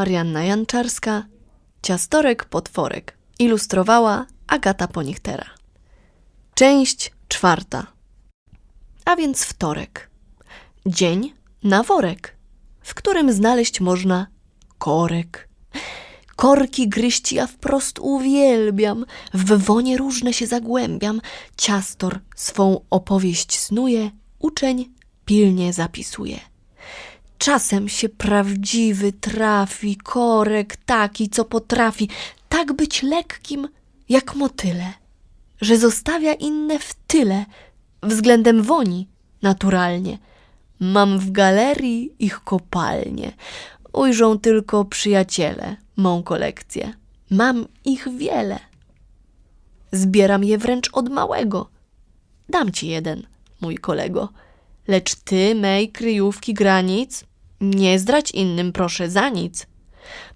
Marianna Janczarska, Ciastorek Potworek. Ilustrowała Agata Ponichtera. Część czwarta. A więc wtorek. Dzień na worek, w którym znaleźć można korek. Korki gryźć ja wprost uwielbiam, w wonie różne się zagłębiam. Ciastor swą opowieść snuje, uczeń pilnie zapisuje. Czasem się prawdziwy trafi, korek taki, co potrafi tak być lekkim jak motyle, że zostawia inne w tyle, względem woni naturalnie. Mam w galerii ich kopalnie. Ujrzą tylko przyjaciele mą kolekcję. Mam ich wiele. Zbieram je wręcz od małego. Dam ci jeden, mój kolego. Lecz ty mej kryjówki granic nie zdrać innym, proszę, za nic.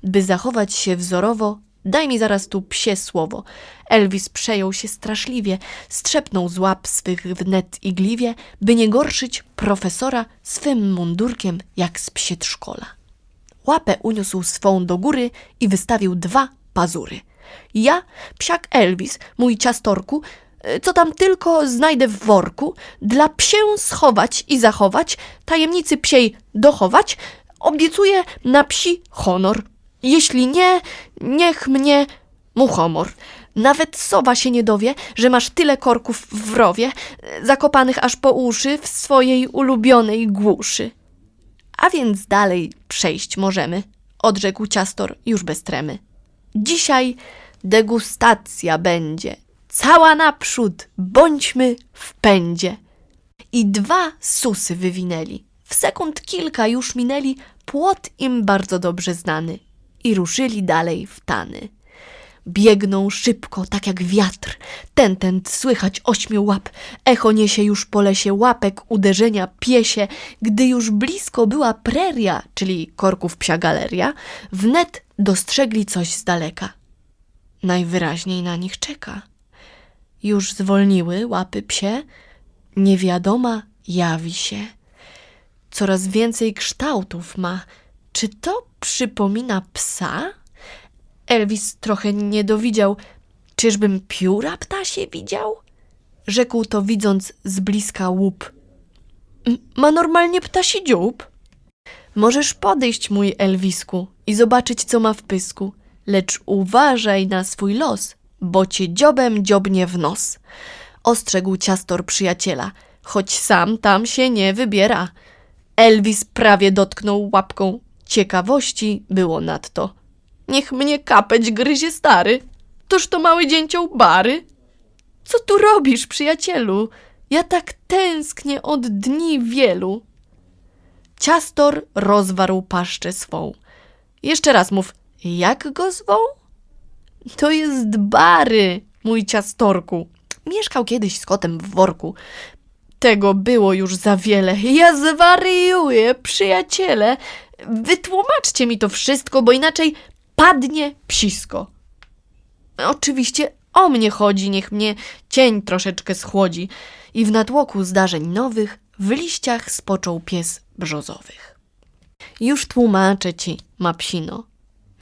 By zachować się wzorowo, daj mi zaraz tu psie słowo. Elvis przejął się straszliwie, strzepnął z łap swych wnet igliwie, by nie gorszyć profesora swym mundurkiem jak z psiet-szkola. Łapę uniósł swą do góry i wystawił dwa pazury. Ja, psiak Elvis, mój ciastorku, co tam tylko znajdę w worku, dla psię schować i zachować, tajemnicy psiej dochować, obiecuję na psi honor. Jeśli nie, niech mnie muchomor. Nawet sowa się nie dowie, że masz tyle korków w rowie, zakopanych aż po uszy w swojej ulubionej głuszy. A więc dalej przejść możemy, odrzekł ciastor już bez tremy. Dzisiaj degustacja będzie. Cała naprzód, bądźmy w pędzie. I dwa susy wywinęli. W sekund kilka już minęli, płot im bardzo dobrze znany. I ruszyli dalej w tany. Biegną szybko, tak jak wiatr. Ten, ten, słychać ośmiu łap. Echo niesie już po lesie łapek uderzenia piesie. Gdy już blisko była preria, czyli korków psia galeria, wnet dostrzegli coś z daleka. Najwyraźniej na nich czeka. Już zwolniły łapy psie, niewiadoma jawi się. Coraz więcej kształtów ma. Czy to przypomina psa? Elvis trochę nie dowidział. Czyżbym pióra ptasie widział? Rzekł to widząc z bliska łup. "M- Ma normalnie ptasi dziób. Możesz podejść, mój Elwisku, i zobaczyć, co ma w pysku. Lecz uważaj na swój los, bo cię dziobem dziobnie w nos. Ostrzegł ciastor przyjaciela, choć sam tam się nie wybiera. Elvis prawie dotknął łapką. Ciekawości było nadto. Niech mnie kapeć gryzie stary. Toż to mały dzięcioł Bary. Co tu robisz, przyjacielu? Ja tak tęsknię od dni wielu. Ciastor rozwarł paszczę swą. Jeszcze raz mów, jak go zwą? To jest Bary, mój ciastorku. Mieszkał kiedyś z kotem w worku. Tego było już za wiele. Ja zwariuję, przyjaciele. Wytłumaczcie mi to wszystko, bo inaczej padnie psisko. Oczywiście o mnie chodzi, niech mnie cień troszeczkę schłodzi. I w natłoku zdarzeń nowych w liściach spoczął pies brzozowych. Już tłumaczę ci, mapsino.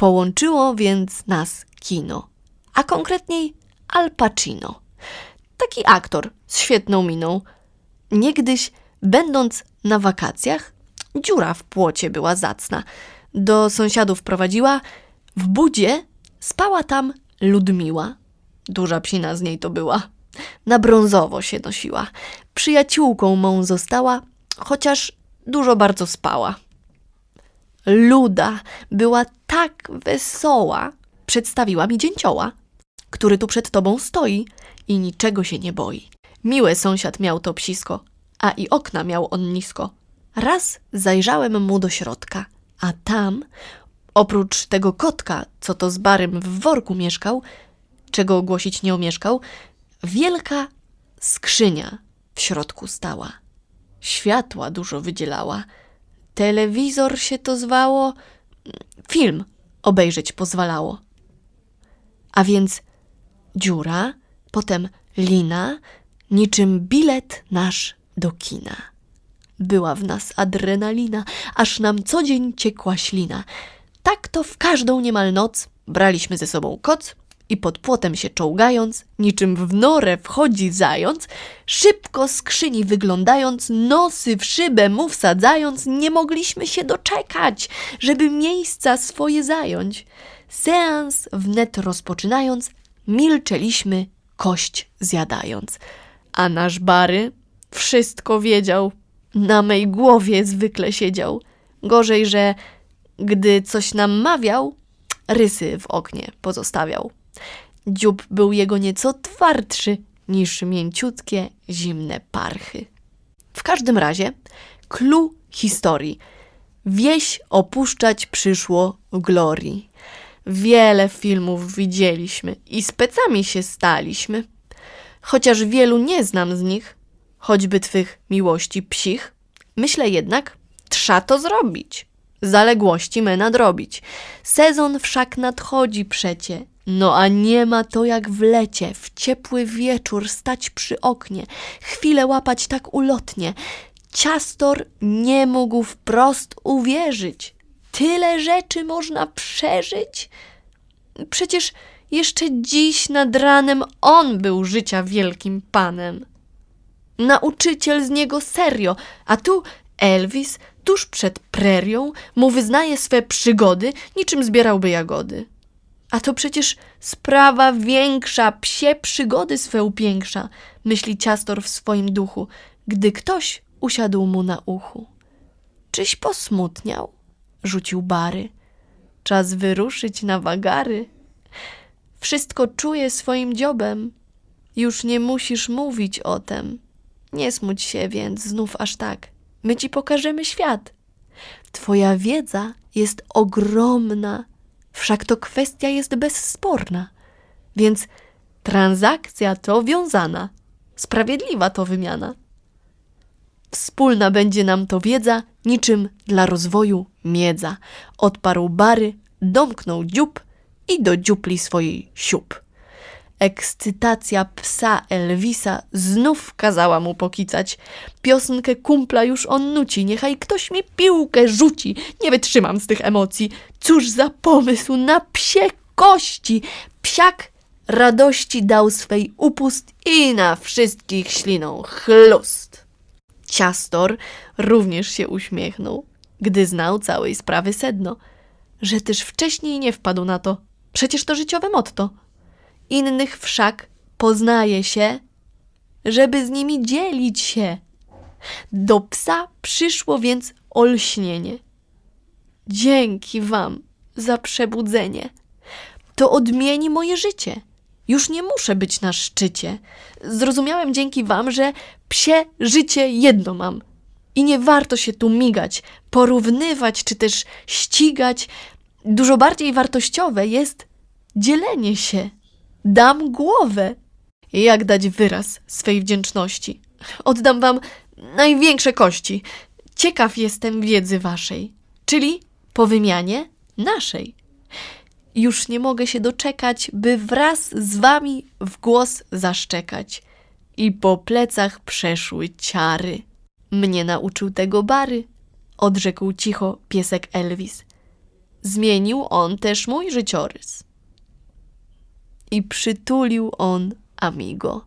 Połączyło więc nas kino, a konkretniej Al Pacino. Taki aktor z świetną miną. Niegdyś, będąc na wakacjach, dziura w płocie była zacna. Do sąsiadów prowadziła, w budzie spała tam Ludmiła. Duża psina z niej to była. Na brązowo się nosiła. Przyjaciółką mą została, chociaż dużo bardzo spała. Luda była tak wesoła, przedstawiła mi dzięcioła, który tu przed tobą stoi i niczego się nie boi. Miłe sąsiad miał to psisko, a i okna miał on nisko. Raz zajrzałem mu do środka, a tam, oprócz tego kotka, co to z barym w worku mieszkał, czego ogłosić nie omieszkał, wielka skrzynia w środku stała. Światła dużo wydzielała. Telewizor się to zwało, film obejrzeć pozwalało. A więc dziura, potem lina, niczym bilet nasz do kina. Była w nas adrenalina, aż nam co dzień ciekła ślina. Tak to w każdą niemal noc braliśmy ze sobą koc i pod płotem się czołgając, niczym w norę wchodzi zając, szybko skrzyni wyglądając, nosy w szybę mu wsadzając, nie mogliśmy się doczekać, żeby miejsca swoje zająć. Seans wnet rozpoczynając, milczeliśmy, kość zjadając. A nasz Bary wszystko wiedział, na mej głowie zwykle siedział. Gorzej, że gdy coś nam mawiał, rysy w oknie pozostawiał. Dziób był jego nieco twardszy niż mięciutkie, zimne parchy. W każdym razie, clue historii. Wieś opuszczać przyszło w glorii. Wiele filmów widzieliśmy i specami się staliśmy. Chociaż wielu nie znam z nich, choćby twych miłości psich, myślę jednak, trza to zrobić. Zaległości me nadrobić. Sezon wszak nadchodzi przecie, no a nie ma to jak w lecie, w ciepły wieczór stać przy oknie, chwilę łapać tak ulotnie. Ciastor nie mógł wprost uwierzyć. Tyle rzeczy można przeżyć? Przecież jeszcze dziś nad ranem on był życia wielkim panem. Nauczyciel z niego serio, a tu Elvis tuż przed prerią mu wyznaje swe przygody, niczym zbierałby jagody. A to przecież sprawa większa, psie przygody swe upiększa, myśli ciastor w swoim duchu, gdy ktoś usiadł mu na uchu. Czyś posmutniał? Rzucił Bary. Czas wyruszyć na wagary. Wszystko czuje swoim dziobem. Już nie musisz mówić o tem. Nie smuć się więc znów aż tak. My ci pokażemy świat. Twoja wiedza jest ogromna, wszak to kwestia jest bezsporna. Więc transakcja to wiązana, sprawiedliwa to wymiana. Wspólna będzie nam to wiedza, niczym dla rozwoju miedza. Odparł Bary, domknął dziób i do dziupli swojej siup. Ekscytacja psa Elvisa znów kazała mu pokicać. Piosenkę kumpla już on nuci, niechaj ktoś mi piłkę rzuci. Nie wytrzymam z tych emocji. Cóż za pomysł na psie kości! Psiak radości dał swej upust i na wszystkich śliną chlust. Ciastor również się uśmiechnął, gdy znał całej sprawy sedno, że też wcześniej nie wpadł na to. Przecież to życiowe motto. Innych wszak poznaje się, żeby z nimi dzielić się. Do psa przyszło więc olśnienie. Dzięki wam za przebudzenie. To odmieni moje życie. Już nie muszę być na szczycie. Zrozumiałem dzięki wam, że psie życie jedno mam. I nie warto się tu migać, porównywać czy też ścigać. Dużo bardziej wartościowe jest dzielenie się. Dam głowę. Jak dać wyraz swej wdzięczności? Oddam wam największe kości. Ciekaw jestem wiedzy waszej, czyli po wymianie naszej. Już nie mogę się doczekać, by wraz z wami w głos zaszczekać. I po plecach przeszły ciary. Mnie nauczył tego Bary, odrzekł cicho piesek Elvis. Zmienił on też mój życiorys. I przytulił on amigo.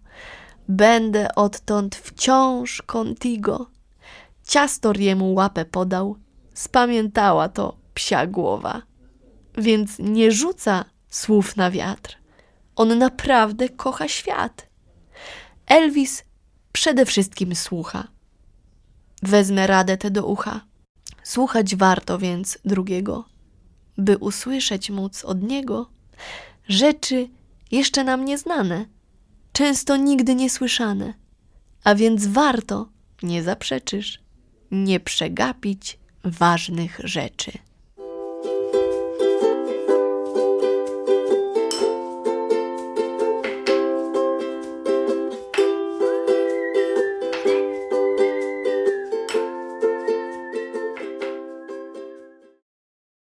Będę odtąd wciąż contigo. Ciastor jemu łapę podał, spamiętała to psia głowa. Więc nie rzuca słów na wiatr. On naprawdę kocha świat. Elvis przede wszystkim słucha. Wezmę radę tę do ucha. Słuchać warto więc drugiego, by usłyszeć móc od niego rzeczy jeszcze nam nieznane, często nigdy niesłyszane, a więc warto, nie zaprzeczysz, nie przegapić ważnych rzeczy.